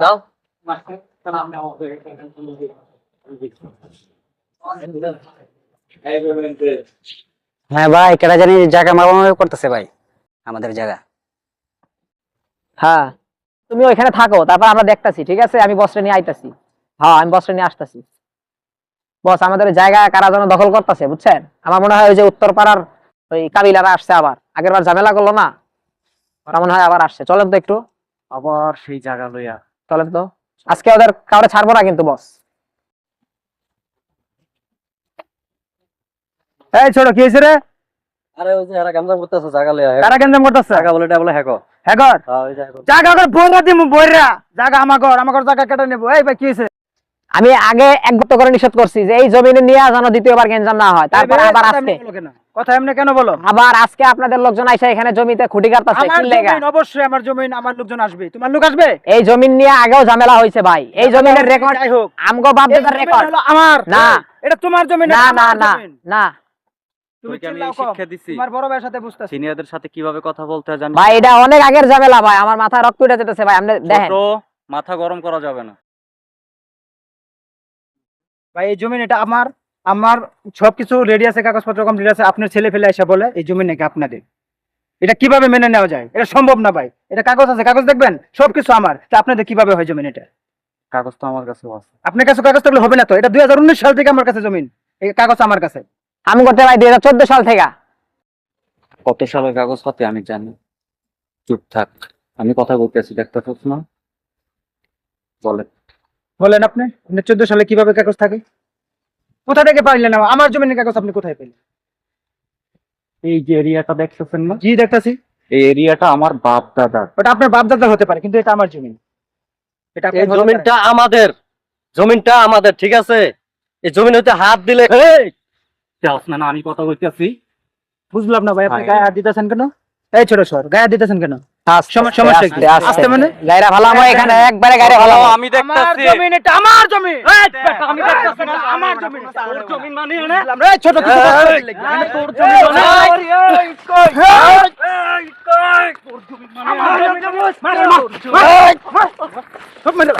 দাও হ্যাঁ ভাই কেটা জানি জায়গা মারামারি করতেছে ভাই, আমাদের জায়গা। হ্যাঁ তুমি ওইখানে থাকো, তারপর আমরা দেখতাছি, ঠিক আছে? আমি বস্ত্র নিয়ে আইতাছি। হ্যাঁ আমি বস্ত্র নিয়ে আসতাছি। বস, আমাদের জায়গা কারা যেন দখল করতেছে, বুঝছেন? আমার মনে হয় ওই যে উত্তর পাড়ার ওই কাবিলারা আসছে আবার। আগের বার ঝামেলা করল না? ওরা মনে হয় আবার আসছে। চলেন তো একটু। আবার সেই জায়গা লইয়া। তাহলে তো আজকে ওদের কাউরে ছাড়বো না কিন্তু বস এই ছোট কি হয়েছে রে? আরে ওই যে এরা গঞ্জাম করতেছে জায়গা লইয়া। এরা গঞ্জাম করতেছে? জায়গা বলে এটা বলে হ্যাকো হ্যাঁ হ্যাঁ ওই জায়গা জায়গা করে। বইরা দিমু বইরা। জায়গা আমার ঘর আমার ঘর জায়গা কেটে নেব। এই ভাই কি হয়েছে আমি আগে এক গত করে নিষেধ করছি যে এই জমিনে নিয়ে যেন দ্বিতীয়বার গেঞ্জাম না হয় তারপরে আবার আজকে। কথা এমনি কেন বলো? আবার আজকে আপনাদের লোকজন আইসা এখানে জমিতে খুঁটি কাটতাছে কি লেগা অবশ্যই আমার জমিন আমার লোকজন আসবে। তোমার লোক আসবে? এই জমিন নিয়ে আগেও ঝামেলা হয়েছে ভাই। এই জমিনের রেকর্ড যাই হোক। আমগো বাপ দাদার রেকর্ড হলো আমার। না। এটা তোমার জমিন না না না না। তুমি তোকে আমি চিল্লাও এই কম। শিক্ষা দিছি। তোমার বড় ভাইয়ের সাথে বুঝতেছি। সিনিয়রদের সাথে কীভাবে কথা বলতে হয় জানি ভাই এটা অনেক আগের ঝামেলা ভাই। আমার মাথা রক্ত উঠে যেতেছে ভাই। আপনি দেখেন। মাথা গরম করা যাবে না। ভাই এই জমিন এটা আমার আমার সবকিছু রেডি আছে কাগজপত্র কমপ্লিট আছে আপনার ছেলে ফেলে এসে বলে এই জমি নাকি আপনাদের? এটা কীভাবে মেনে নেওয়া যায়? এটা সম্ভব না ভাই। এটা কাগজ আছে কাগজ দেখবেন? সবকিছু আমার। তা আপনাদের কীভাবে হয় জমিন এটা? কাগজ তো আমার কাছে আছে। আপনার কাছে কাগজ থাকলে হবে না তো? এটা দুই হাজার উনিশ সাল থেকে আমার কাছে জমিন। এই কাগজ আমার কাছে। আমি করতে ভাই দুই সাল থেকে। কত সালের কাগজ পাতি আমি জানি। চুপ থাক। আমি কথা বলতেছি দেখতে পাচ্ছ না? বলে বলেন আপনি চোদ্দ সালে কীভাবে কাগজ থাকে? কোথা থেকে পাইলেন আমার- আমার জমিনের কাগজ আপনি কোথায় পেলেন? এই যে এরিয়াটা দেখতেছেন না? জি দেখতাছি। এই এরিয়াটা আমার বাপ দাদার ওটা আপনার বাপ দাদা হতে পারে কিন্তু এটা আমার জমিন এটা এই। জমিনটা আমাদের জমিনটা আমাদের ঠিক আছে? এই জমিন হইতে হাত দিলে না না আমি কথা বলতেছি। বুঝলাম না ভাই আপনি। গায়ে হাত দিতেছেন কেন? এই ছোট সর গায়ে হাত দিতেছেন কেন? মানে? মানে ছোট। মানে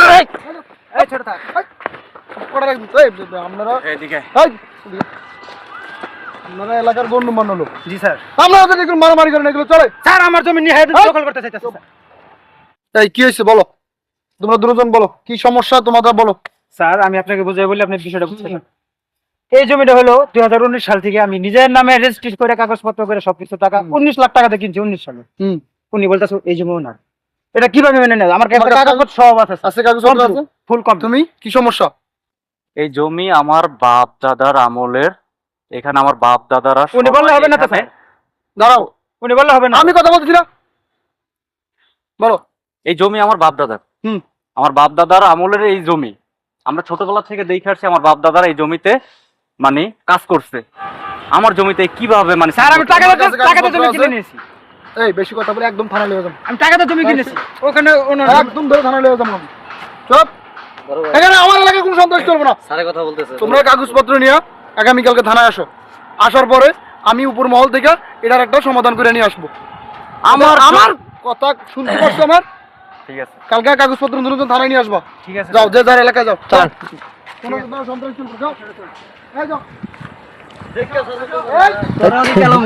মানে- ছোট কটা রাখবি? আপনারা এদিকে আপনারা এলাকার গণ্যমান্য লোক। জি স্যার। আমরা ওদের এগুলো মারামারি করেন এগুলো চলে। স্যার আমার জমি নিয়ে দখল করতে চাইতেছে এই কি হয়েছে বলো? তোমরা দুজন বলো কি সমস্যা তোমাদের বলো। স্যার আমি আপনাকে বুঝাই বলি আপনি বিষয়টা বুঝছেন। এই জমিটা হলো দুই হাজার উনিশ সাল থেকে আমি নিজের নামে রেজিস্ট্রি করে কাগজপত্র করে সবকিছু টাকা উনিশ লাখ টাকাতে কিনছি উনিশ সালে। উনি বলতেছে এই জমি ওনার। এটা কীভাবে মেনে নেয় আমার কাগজপত্র সব আছে আছে কাগজপত্র আছে? ফুল কম। তুমি? কি সমস্যা? এই জমি আমার বাপ দাদার আমলের এখানে আমার বাপ দাদারা উনি বললে হবে না তো স্যার? দাঁড়াও উনি বললে হবে না। আমি কথা বলতেছি না। বলো। এই জমি আমার বাপ দাদার হুম। আমার বাপ দাদার আমলের এই জমি। আমরা ছোটবেলা থেকে দেখে আসছি আমার বাপ দাদারা এই জমিতে মানে কাজ করছে। আমার জমিতে কীভাবে মানে স্যার আমি টাকা টাকাতে জমি কিনে নিয়েছি। এই বেশি কথা বলে একদম থানা যাব। আমি টাকাতে জমি কিনেছি। ওখানে একদম ধরে থানা যাব। চুপ। এখানে সন্ত্রাস চলবে না। সারে কথা বলতেছে। তোমরা কাগজপত্র নিয়ে আগামীকালকে থানায় আসো। আসার পরে আমি উপর মহল থেকে এটার একটা সমাধান করে নিয়ে আসব। আমার আমার কথা শুনতে পারছ আমার? ঠিক আছে। কালকে কাগজপত্র দুজন থানায় নিয়ে আসব। ঠিক আছে। যাও যে যার এলাকায় যাও। সন্ত্রাস যাও। এই যাও। গেলাম